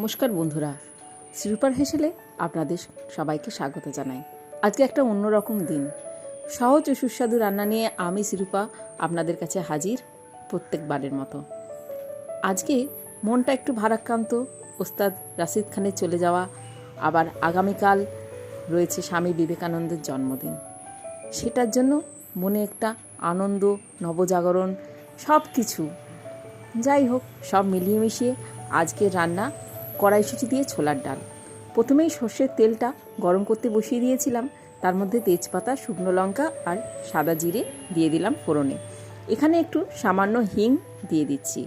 নমস্কার বন্ধুরা, শ্রীরূপার হেসেলে আপনাদের সবাইকে স্বাগত জানাই। আজকে একটা অন্যরকম দিন। সহজ ও সুস্বাদু রান্না নিয়ে আমি শ্রীরূপা আপনাদের কাছে হাজির প্রত্যেকবারের মতো। আজকে মনটা একটু ভারাক্রান্ত, ওস্তাদ রাশিদ খানের চলে যাওয়া, আবার আগামীকাল রয়েছে স্বামী বিবেকানন্দের জন্মদিন। সেটার জন্য মনে একটা আনন্দ, নবজাগরণ সব কিছু যাই হোক, সব মিলিয়ে মিশিয়ে আজকের রান্না কড়াইশুঁটি দিয়ে ছোলার ডাল। প্রথমেই সর্ষের তেলটা গরম করতে বসিয়ে দিয়েছিলাম। তার মধ্যে তেজপাতা, শুকনো লঙ্কা আর সাদা জিরে দিয়ে দিলাম ফোড়নে। এখানে একটু সামান্য হিং দিয়ে দিচ্ছি।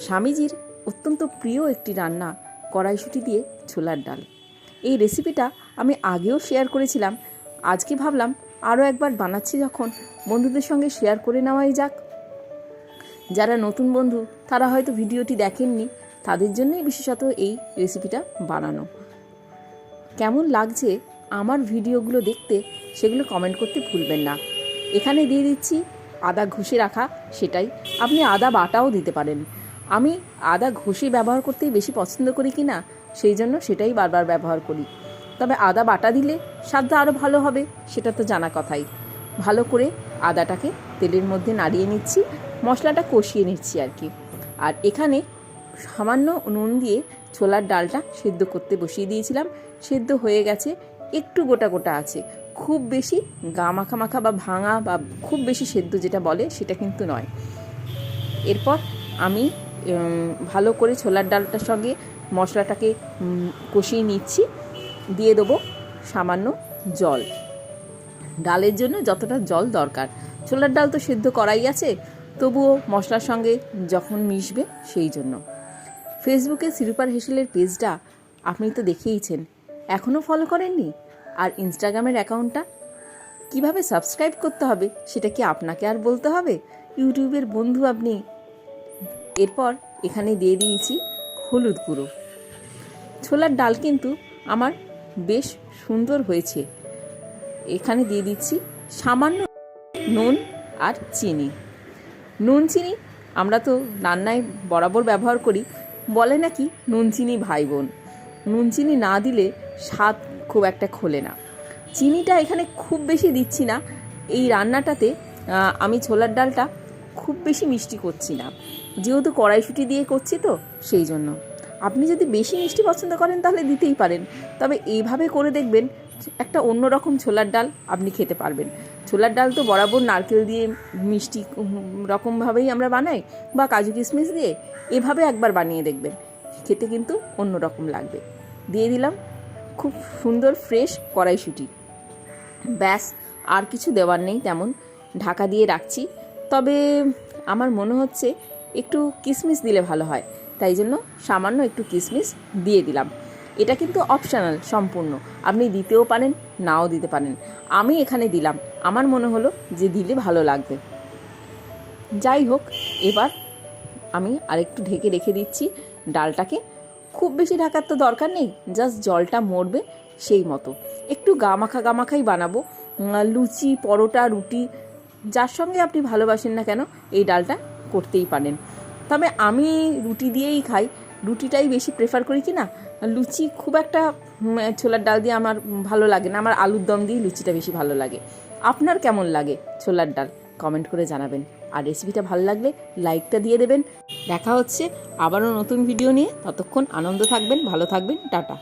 স্বামীজির অত্যন্ত প্রিয় একটি রান্না কড়াইশুঁটি দিয়ে ছোলার ডাল। এই রেসিপিটা আমি আগেও শেয়ার করেছিলাম। আজকে ভাবলাম আরও একবার বানাচ্ছি যখন বন্ধুদের সঙ্গে শেয়ার করে নেওয়াই যাক। যারা নতুন বন্ধু, তারা হয়তো ভিডিওটি দেখেননি। তাদের জন্যই বিশেষত এই রেসিপিটা বানানো। কেমন লাগছে আমার ভিডিওগুলো দেখতে সেগুলো কমেন্ট করতে ভুলবেন না। এখানে দিয়ে দিচ্ছি আদা ঘষে রাখা, সেটাই। আপনি আদা বাটাও দিতে পারেন। আমি আদা ঘষে ব্যবহার করতেই বেশি পছন্দ করি কি না সেই জন্য সেটাই বারবার ব্যবহার করি। তবে আদা বাটা দিলে স্বাদটা আরও ভালো হবে, সেটা তো জানা কথাই। ভালো করে আদাটাকে তেলের মধ্যে নাড়িয়ে নিচ্ছি, মশলাটা কষিয়ে নিচ্ছি আর কি। আর এখানে সামান্য নুন দিয়ে ছোলার ডালটা সেদ্ধ করতে বসিয়ে দিয়েছিলাম। সেদ্ধ হয়ে গেছে, একটু গোটা গোটা আছে। খুব বেশি গা মাখা মাখা বা ভাঙা বা খুব বেশি সেদ্ধ যেটা বলে সেটা কিন্তু নয়। এরপর আমি ভালো করে ছোলার ডালটার সঙ্গে মশলাটাকে কষিয়ে নিচ্ছি। দিয়ে দেবো সামান্য জল। ডালের জন্য যতটা জল দরকার। ছোলার ডাল তো সেদ্ধ করাই আছে, তবুও মশলার সঙ্গে যখন মিশবে সেই জন্য। ফেসবুকে সিরুপার হেসেলের পেজটা আপনি তো দেখেইছেন এখনও ফলো করেননি? আর ইনস্টাগ্রামের অ্যাকাউন্টটা? কীভাবে সাবস্ক্রাইব করতে হবে সেটা কি আপনাকে আর বলতে হবে? ইউটিউবের বন্ধু আপনি। এরপর এখানে দিয়ে দিয়েছি হলুদ গুঁড়ো। ছোলার ডাল কিন্তু আমার বেশ সুন্দর হয়েছে। এখানে দিয়ে দিচ্ছি সামান্য নুন আর চিনি। নুন, চিনি আমরা তো রান্নায় বরাবর ব্যবহার করি বলে নাকি নুন চিনি ভাই বোন নুন চিনি না দিলে স্বাদ খুব একটা খোলে না। চিনিটা এখানে খুব বেশি দিচ্ছি না। এই রান্নাটাতে আমি ছোলার ডালটা খুব বেশি মিষ্টি করছি না। যেহেতু কড়াইশুঁটি দিয়ে করছি তো, সেই জন্য। আপনি যদি বেশি মিষ্টি পছন্দ করেন তাহলে দিতেই পারেন। তবে এইভাবে করে দেখবেন একটা অন্যরকম ছোলার ডাল আপনি খেতে পারবেন। ছোলার ডাল তো বরাবর নারকেল দিয়ে মিষ্টি রকমভাবেই আমরা বানাই বা কাজু কিশমিশ দিয়ে এভাবে একবার বানিয়ে দেখবেন। খেতে কিন্তু অন্যরকম লাগবে। দিয়ে দিলাম খুব সুন্দর ফ্রেশ কড়াইশুঁটি। ব্যাস, আর কিছু দেওয়ার নেই তেমন। ঢাকা দিয়ে রাখছি। তবে আমার মনে হচ্ছে একটু কিশমিশ দিলে ভালো হয়। তাই জন্য সামান্য একটু কিশমিশ দিয়ে দিলাম। এটা কিন্তু অপশনাল সম্পূর্ণ। আপনি দিতেও পারেন, নাও দিতে পারেন। আমি এখানে দিলাম। আমার মনে হলো যে দিলে ভালো লাগবে। যাই হোক, এবার আমি আরেকটু ঢেকে রেখে দিচ্ছি ডালটাকে। খুব বেশি ঢাকার তো দরকার নেই জাস্ট জলটা মরবে সেই মতো। একটু গামাখা গামাখাই বানাবো। লুচি, পরোটা, রুটি, যার সঙ্গে আপনি ভালোবাসেন না কেন, এই ডালটা করতেই পারেন। তবে আমি রুটি দিয়েই খাই। রুটিটাই বেশি প্রেফার করি কি না? লুচি খুব একটা ছোলার ডাল দিয়ে আমার ভালো লাগে না। আমার আলুর দম দিয়ে লুচিটা বেশি ভালো লাগে। আপনার কেমন লাগে ছোলার ডাল? কমেন্ট করে জানাবেন। আর রেসিপিটা ভালো লাগলে লাইকটা দিয়ে দেবেন। দেখা হচ্ছে আবারও নতুন ভিডিও নিয়ে। ততক্ষণ আনন্দ থাকবেন, ভালো থাকবেন। টাটা।